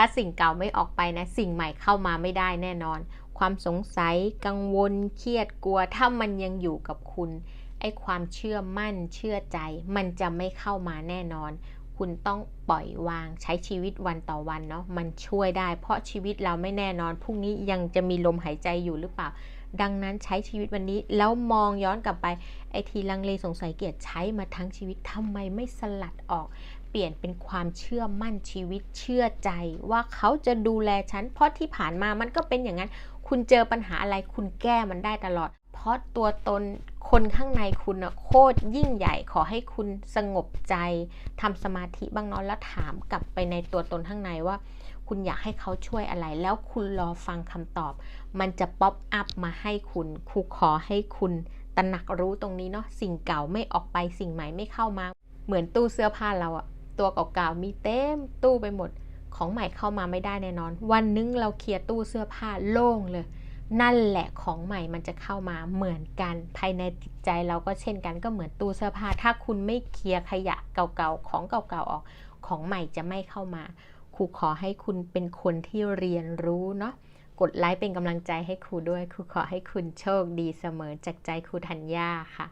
ถ้าสิ่งเก่าไม่ออกไปนะ สิ่งใหม่เข้ามาไม่ได้แน่นอน ความสงสัยกังวล เครียดกลัว ถ้ามันยังอยู่กับคุณ ไอ้ความเชื่อมั่นเชื่อใจ มันจะไม่เข้ามาแน่นอน คุณต้องปล่อยวางใช้ชีวิตวันต่อวันเนาะมันช่วยได้ เพราะชีวิตเราไม่แน่นอนพรุ่งนี้ยังจะมีลมหายใจอยู่หรือเปล่า ดังนั้นใช้ชีวิตวันนี้แล้วมองย้อนกลับไปไอ้ทีลังเลสงสัยเกียดใช้มาทั้งชีวิตทำไมไม่สลัดออก เปลี่ยนเป็นความเชื่อมั่นชีวิตเชื่อใจว่าเขาจะดูแลฉัน เพราะที่ผ่านมามันก็เป็นอย่างนั้น คุณเจอปัญหาอะไรคุณแก้มันได้ตลอด เพราะตัวตนคนข้างในคุณอะโคตรยิ่งใหญ่ขอให้คุณสงบใจทำสมาธิบ้างเนาะแล้วถามกลับไปในตัวตนข้างในว่า คุณอยากให้เขาช่วยอะไร แล้วคุณรอฟังคำตอบ มันจะป๊อปอัพมาให้คุณครูขอให้คุณตระหนักรู้ตรงนี้เนาะสิ่งเก่าไม่ออกไปสิ่งใหม่ไม่เข้ามา เหมือนตู้เสื้อผ้าเราอะตัวเก่าๆมีเต็มตู้ไปหมด ของใหม่เข้ามาไม่ได้แน่นอน วันนึงเราเคลียร์ตู้เสื้อผ้าโล่งเลย นั่นแหละของใหม่มันจะเข้ามาเหมือนกัน ภายในจิตใจเราก็เช่นกันก็เหมือนตู้เสื้อผ้า ถ้าคุณไม่เคลียร์ขยะเก่าๆของเก่าๆออก ของใหม่จะไม่เข้ามา ครูขอให้คุณเป็นคนที่เรียนรู้เนาะกดไลค์เป็นกำลังใจให้ครูด้วย ครูขอให้คุณโชคดีเสมอจากใจครูธัญญาค่ะ